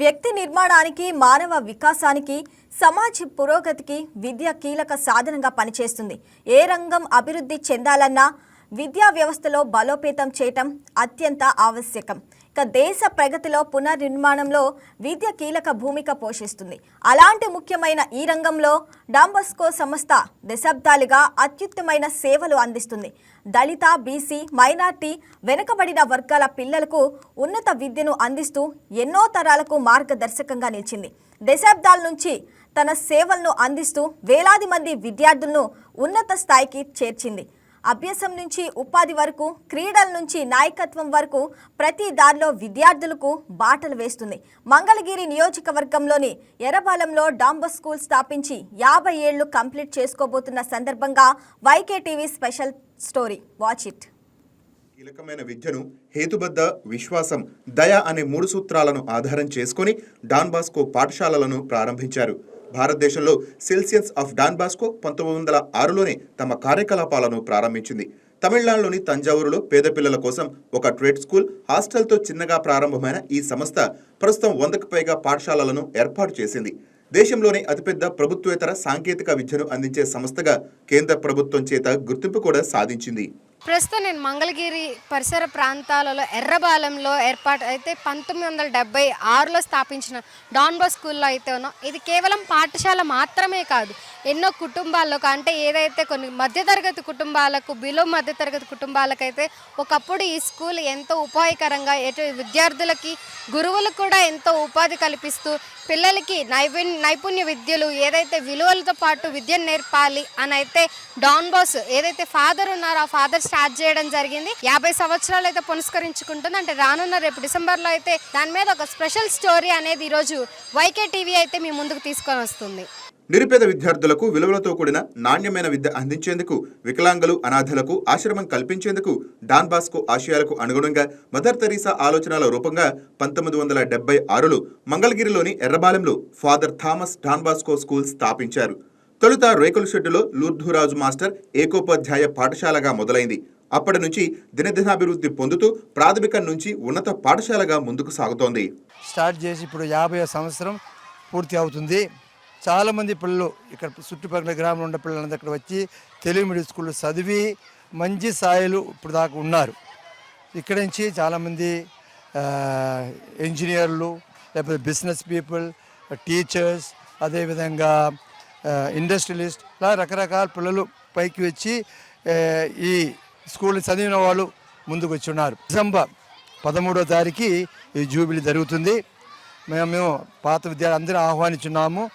వ్యక్తి నిర్మాణానికి మానవ వికాసానికి సమాజ పురోగతికి విద్య కీలక సాధనంగా పనిచేస్తుంది. ఏ రంగం అభివృద్ధి చెందాలన్నా విద్యా వ్యవస్థలో బలోపేతం చేయటం అత్యంత ఆవశ్యకం. ఇక దేశ ప్రగతిలో పునర్నిర్మాణంలో విద్య కీలక భూమిక పోషిస్తుంది. అలాంటి ముఖ్యమైన ఈ రంగంలో డాంబస్కో సంస్థ దశాబ్దాలుగా అత్యుత్తమైన సేవలు అందిస్తుంది. దళిత బీసీ మైనార్టీ వెనుకబడిన వర్గాల పిల్లలకు ఉన్నత విద్యను అందిస్తూ ఎన్నో తరాలకు మార్గదర్శకంగా నిలిచింది. దశాబ్దాల నుంచి తన సేవలను అందిస్తూ వేలాది మంది విద్యార్థులను ఉన్నత స్థాయికి చేర్చింది. అభ్యాసం నుంచి ఉపాధి వరకు క్రీడల నుంచి నాయకత్వం వరకు ప్రతి దారిలో విద్యార్థులకు బాటలు వేస్తుంది. మంగళగిరి నియోజకవర్గంలోని ఎర్రబాలెంలో డాంబస్ స్కూల్ స్థాపించి యాభై ఏళ్ళు కంప్లీట్ చేసుకోబోతున్న సందర్భంగా YK TV special story. Watch it. కీలకమైన విద్యను హేతుబద్ధ విశ్వాసం దయ అనే మూడు సూత్రాలను ఆధారం చేసుకుని డాన్ బాస్కో పాఠశాలలను ప్రారంభించారు. భారతదేశంలో సెల్సియన్స్ ఆఫ్ డాన్ బాస్కో పంతొమ్మిది వందల ఆరులోనే తమ కార్యకలాపాలను ప్రారంభించింది. తమిళనాడులోని తంజావూరులో పేద పిల్లల కోసం ఒక ట్రేడ్ స్కూల్ హాస్టల్తో చిన్నగా ప్రారంభమైన ఈ సంస్థ ప్రస్తుతం వందకు పైగా పాఠశాలలను ఏర్పాటు చేసింది. దేశంలోనే అతిపెద్ద ప్రభుత్వేతర సాంకేతిక విద్యను అందించే సంస్థగా కేంద్ర ప్రభుత్వం చేత గుర్తింపు కూడా సాధించింది. ప్రస్తుతం నేను మంగళగిరి పరిసర ప్రాంతాలలో ఎర్రబాలెంలో ఏర్పాటు అయితే పంతొమ్మిది వందల డెబ్బై ఆరులో స్థాపించిన డాన్బో స్కూల్లో అయితే ఉన్నాం. ఇది కేవలం పాఠశాల మాత్రమే కాదు ఎన్నో కుటుంబాలకు అంటే ఏదైతే కొన్ని మధ్యతరగతి కుటుంబాలకు బిలో మధ్యతరగతి కుటుంబాలకైతే ఒకప్పుడు ఈ స్కూల్ ఎంతో ఉపాయకరంగా ఎటు విద్యార్థులకి గురువులకు కూడా ఎంతో ఉపాధి కల్పిస్తూ పిల్లలకి నైపుణ్య నైపుణ్య విద్యలు ఏదైతే విలువలతో పాటు విద్యను నేర్పాలి అని అయితే డాన్ బాస్ ఏదైతే ఫాదర్ ఉన్నారో ఆ ఫాదర్స్ స్టార్ట్ చేయడం జరిగింది. యాభై సంవత్సరాలు అయితే పునస్కరించుకుంటుంది. అంటే రానున్న రేపు డిసెంబర్లో అయితే దాని మీద ఒక స్పెషల్ స్టోరీ అనేది ఈరోజు వైకే టీవీ అయితే మీ ముందుకు తీసుకొని వస్తుంది. నిరుపేద విద్యార్థులకు విలువలతో కూడిన నాణ్యమైన విద్య అందించేందుకు వికలాంగులు అనాథలకు ఆశ్రమం కల్పించేందుకు డాన్ బాస్కో ఆశయాలకు అనుగుణంగా మదర్ తెరీసా ఆలోచనల రూపంగా పంతొమ్మిది వందల డెబ్బై ఆరులో మంగళగిరిలోని ఎర్రబాలెంలో father Thomas Don Bosco school స్థాపించారు. తొలుత రేకుల షెడ్డులో లూర్ధురాజు మాస్టర్ ఏకోపాధ్యాయ పాఠశాలగా మొదలైంది. అప్పటి నుంచి దినదినాభివృద్ధి పొందుతూ ప్రాథమికం నుంచి ఉన్నత పాఠశాలగా ముందుకు సాగుతోంది. స్టార్ట్ చేసి ఇప్పుడు యాభై సంవత్సరం పూర్తి అవుతుంది. చాలామంది పిల్లలు ఇక్కడ చుట్టుపక్కల గ్రామంలో ఉన్న పిల్లలందరూ ఇక్కడ వచ్చి తెలుగు మీడియం స్కూల్లో చదివి మంచి స్థాయిలు ఇప్పుడు దాకా ఉన్నారు. ఇక్కడ నుంచి చాలామంది ఇంజనీర్లు లేకపోతే బిజినెస్ పీపుల్ టీచర్స్ అదేవిధంగా ఇండస్ట్రియలిస్ట్ ఇలా రకరకాల పిల్లలు పైకి వచ్చి ఈ స్కూల్ చదివిన వాళ్ళు ముందుకు వచ్చి ఉన్నారు డిసెంబర్ పదమూడో తారీఖు ఈ జూబిలీ జరుగుతుంది. మేము పాత విద్యార్థులు అందరూ ఆహ్వానించున్నాము.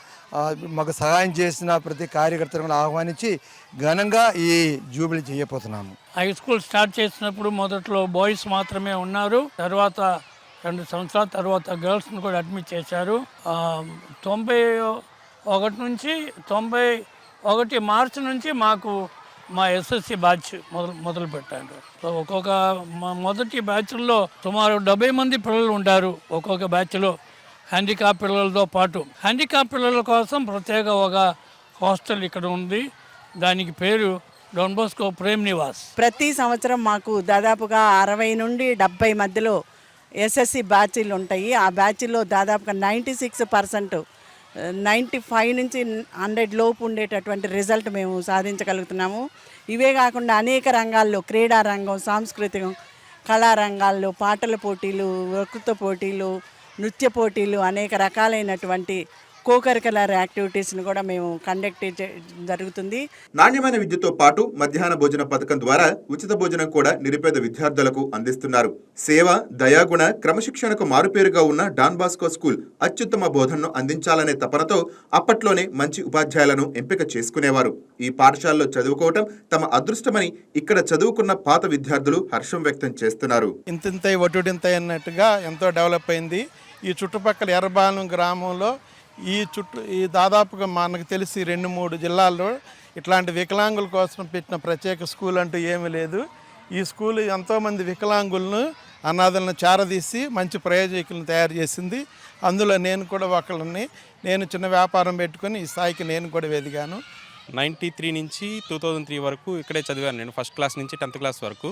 మాకు సహాయం చేసిన ప్రతి కార్యకర్తలను ఆహ్వానించి ఘనంగా ఈ జూబిలీ చేయబోతున్నాము. హై స్కూల్ స్టార్ట్ చేసినప్పుడు మొదట్లో బాయ్స్ మాత్రమే ఉన్నారు. తర్వాత రెండు సంవత్సరాల తర్వాత గర్ల్స్ని కూడా అడ్మిట్ చేశారు. తొంభై ఒకటి నుంచి తొంభై ఒకటి మార్చి నుంచి మాకు మా ఎస్ఎస్సి బ్యాచ్ మొదలు మొదలు పెట్టారు. సో ఒక్కొక్క మొదటి బ్యాచ్లో సుమారు డెబ్బై మంది పిల్లలు ఉంటారు ఒక్కొక్క బ్యాచ్లో. హ్యాండిక్యాప్ పిల్లలతో పాటు. హ్యాండిక్యాప్ పిల్లల కోసం ప్రత్యేక ఒక హాస్టల్ ఇక్కడ ఉంది. దానికి పేరు డొన్బోస్కో ప్రేమ్ నివాస్. ప్రతి సంవత్సరం మాకు దాదాపుగా అరవై నుండి డెబ్బై మధ్యలో ఎస్ఎస్సి బ్యాచీలు ఉంటాయి. ఆ బ్యాచ్లో దాదాపుగా ninety six percent ninety five నుంచి హండ్రెడ్ లోపు ఉండేటటువంటి రిజల్ట్ మేము సాధించగలుగుతున్నాము. ఇవే కాకుండా అనేక రంగాల్లో క్రీడా రంగం సాంస్కృతికం కళారంగాల్లో పాటల పోటీలు వక్తృత్వ పోటీలు నృత్య పోటీలు అనేక రకాలైనటువంటి కోకరికలర్ యాక్టివిటీస్ని కూడా మేము కండక్ట్ జరుగుతుంది. నాణ్యమైన విద్యతో పాటు మధ్యాహ్న భోజన పథకం ద్వారా ఉచిత భోజనం కూడా నిరుపేద విద్యార్థులకు అందిస్తున్నారు. సేవ దయాగుణ క్రమశిక్షణకు మారుపేరుగా ఉన్న డాన్ బాస్కో స్కూల్ అత్యుత్తమ బోధనను అందించాలనే తపనతో అప్పట్లోనే మంచి ఉపాధ్యాయులను ఎంపిక చేసుకునేవారు. ఈ పాఠశాలలో చదువుకోవటం తమ అదృష్టమని ఇక్కడ చదువుకున్న పాత విద్యార్థులు హర్షం వ్యక్తం చేస్తున్నారు. ఇంతింతై వటుడింతై అన్నట్టుగా ఎంతో డెవలప్ అయింది. ఈ చుట్టుపక్కల ఎర్రబాలెం గ్రామంలో ఈ చుట్టూ ఈ దాదాపుగా మనకు తెలిసి రెండు మూడు జిల్లాల్లో ఇట్లాంటి వికలాంగుల కోసం పెట్టిన ప్రత్యేక స్కూల్ అంటూ ఏమీ లేదు. ఈ స్కూల్ ఎంతోమంది వికలాంగులను అనాథలను చేరదీసి మంచి ప్రయోజకులను తయారు చేసింది. అందులో నేను కూడా ఒకళ్ళని నేను చిన్న వ్యాపారం పెట్టుకొని ఈ స్థాయికి నేను కూడా ఎదిగాను నైంటీ త్రీ నుంచి టూ థౌజండ్ త్రీ వరకు ఇక్కడే చదివాను నేను ఫస్ట్ క్లాస్ నుంచి టెన్త్ క్లాస్ వరకు.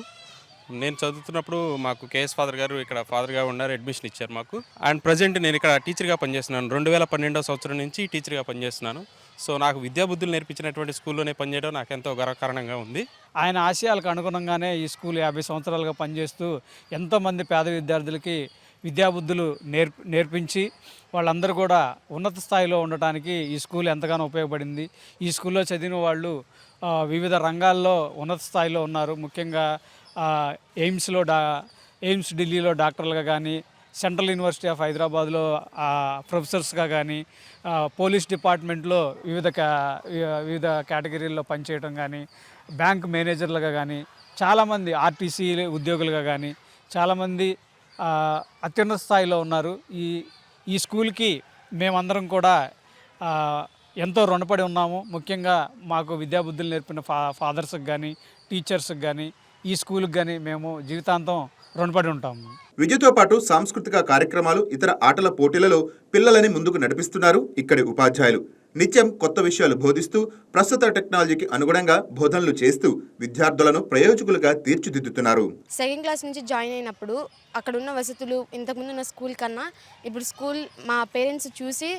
నేను చదువుతున్నప్పుడు మాకు కేఎస్ ఫాదర్ గారు ఇక్కడ ఫాదర్గా ఉన్నారు అడ్మిషన్ ఇచ్చారు మాకు. అండ్ ప్రజెంట్ నేను ఇక్కడ టీచర్గా పనిచేస్తున్నాను. రెండు వేల పన్నెండో సంవత్సరం నుంచి టీచర్గా పనిచేస్తున్నాను. సో నాకు విద్యాబుద్ధులు నేర్పించినటువంటి స్కూల్లోనే పనిచేయడం నాకు ఎంతో గర్వకారణంగా ఉంది. ఆయన ఆశయాలకు అనుగుణంగానే ఈ స్కూల్ యాభై సంవత్సరాలుగా పనిచేస్తూ ఎంతోమంది పేద విద్యార్థులకి విద్యాబుద్ధులు నేర్పి నేర్పించి వాళ్ళందరూ కూడా ఉన్నత స్థాయిలో ఉండటానికి ఈ స్కూల్ ఎంతగానో ఉపయోగపడింది. ఈ స్కూల్లో చదివిన వాళ్ళు వివిధ రంగాల్లో ఉన్నత స్థాయిలో ఉన్నారు. ముఖ్యంగా ఎయిమ్స్లో డా ఎయిమ్స్ ఢిల్లీలో డాక్టర్లుగా కానీ సెంట్రల్ యూనివర్సిటీ ఆఫ్ హైదరాబాద్లో ప్రొఫెసర్స్గా కానీ పోలీస్ డిపార్ట్మెంట్లో వివిధ వివిధ కేటగిరీల్లో పనిచేయడం కానీ బ్యాంక్ మేనేజర్లుగా కానీ చాలామంది ఆర్టీసీ ఉద్యోగులుగా కానీ చాలామంది అత్యున్నత స్థాయిలో ఉన్నారు. ఈ ఈ స్కూల్కి మేమందరం కూడా ఎంతో రుణపడి ఉన్నాము. ముఖ్యంగా మాకు విద్యాబుద్ధులు నేర్పిన ఫా ఫాదర్స్కి కానీ టీచర్స్కి కానీ ఈ స్కూల్కి కానీ మేము జీవితాంతం రుణపడి ఉంటాము విద్యతో పాటు సాంస్కృతిక కార్యక్రమాలు ఇతర ఆటల పోటీలలో పిల్లలని ముందుకు నడిపిస్తున్నారు ఇక్కడి ఉపాధ్యాయులు. నిత్యం కొత్త విషయాలు బోధిస్తూ ప్రస్తుత టెక్నాలజీకి అనుగుణంగా బోధనలు చేస్తూ విద్యార్థులను ప్రయోజకులుగా తీర్చిదిద్దుతున్నారు. సెకండ్ క్లాస్ నుంచి జాయిన్ అయినప్పుడు అక్కడ ఉన్న వసతులు ఇంతకుముందు ఉన్న స్కూల్ కన్నా ఇప్పుడు స్కూల్ మా పేరెంట్స్ చూసి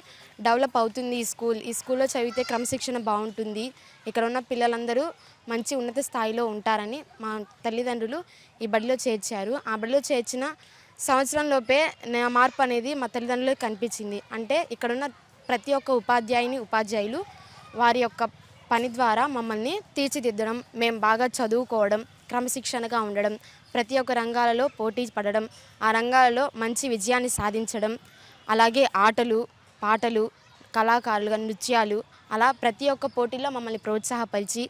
డెవలప్ అవుతుంది ఈ స్కూల్. ఈ స్కూల్లో చదివితే క్రమశిక్షణ బాగుంటుంది. ఇక్కడ ఉన్న పిల్లలందరూ మంచి ఉన్నత స్థాయిలో ఉంటారని మా తల్లిదండ్రులు ఈ బడిలో చేర్చారు. ఆ బడిలో చేర్చిన సంవత్సరంలోపే నా మార్పు అనేది మా తల్లిదండ్రులకు కనిపించింది. అంటే ఇక్కడున్న ప్రతి ఒక్క ఉపాధ్యాయుని ఉపాధ్యాయులు వారి యొక్క పని ద్వారా మమ్మల్ని తీర్చిదిద్దడం మేము బాగా చదువుకోవడం క్రమశిక్షణగా ఉండడం ప్రతి ఒక్క రంగాలలో పోటీ పడడం ఆ రంగాలలో మంచి విజయాన్ని సాధించడం అలాగే ఆటలు పాటలు కళాకారులుగా నృత్యాలు అలా ప్రతి ఒక్క పోటీలో మమ్మల్ని ప్రోత్సాహపరిచి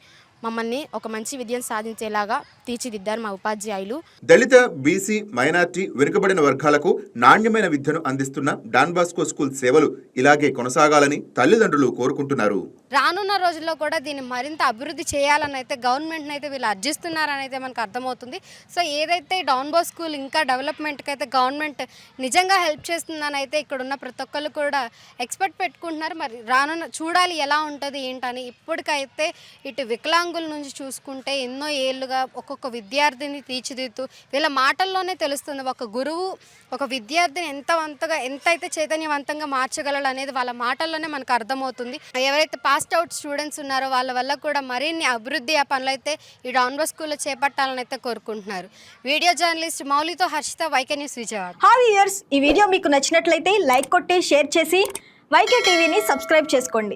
మమ్మల్ని ఒక మంచి విద్యను సాధించేలాగా తీర్చిదిద్దారు మా ఉపాధ్యాయులు. దళిత బీసీ మైనార్టీ వెనుకబడిన వర్గాలకు నాణ్యమైన విద్యను అందిస్తున్న డాన్ బాస్కో స్కూల్ సేవలు ఇలాగే కొనసాగాలని తల్లిదండ్రులు కోరుకుంటున్నారు. రానున్న రోజుల్లో కూడా దీన్ని మరింత అభివృద్ధి చేయాలని అయితే గవర్నమెంట్ని అయితే వీళ్ళు అర్జిస్తున్నారని అయితే మనకు అర్థమవుతుంది. సో ఏదైతే డాన్ స్కూల్ ఇంకా డెవలప్మెంట్కి అయితే గవర్నమెంట్ నిజంగా హెల్ప్ చేస్తుందని అయితే ఇక్కడ ఉన్న ప్రతి ఒక్కళ్ళు కూడా ఎక్స్పెక్ట్ పెట్టుకుంటున్నారు. మరి రానున్న చూడాలి ఎలా ఉంటుంది ఏంటని ఇప్పటికైతే ఇటు వికలాంగుల నుంచి చూసుకుంటే ఎన్నో ఏళ్ళుగా ఒక్కొక్క విద్యార్థిని తీర్చిదిద్దుతూ వీళ్ళ మాటల్లోనే తెలుస్తుంది ఒక గురువు ఒక విద్యార్థిని ఎంత ఎంతైతే చైతన్యవంతంగా మార్చగలడు అనేది వాళ్ళ మాటల్లోనే మనకు అర్థమవుతుంది. ఎవరైతే పాస్ పాస్డ్ అవుట్ స్టూడెంట్స్ ఉన్నారో వాళ్ళ వల్ల కూడా మరిన్ని అభివృద్ధి ఆ పనులు అయితే ఈ డాన్బో స్కూల్లో చేపట్టాలని అయితే కోరుకుంటున్నారు. Video journalist మౌలితో Harshita YK news Vijayawada. Hi viewers ఈ వీడియో మీకు నచ్చినట్లయితే లైక్ కొట్టి షేర్ చేసి వైకే టీవీని సబ్స్క్రైబ్ చేసుకోండి.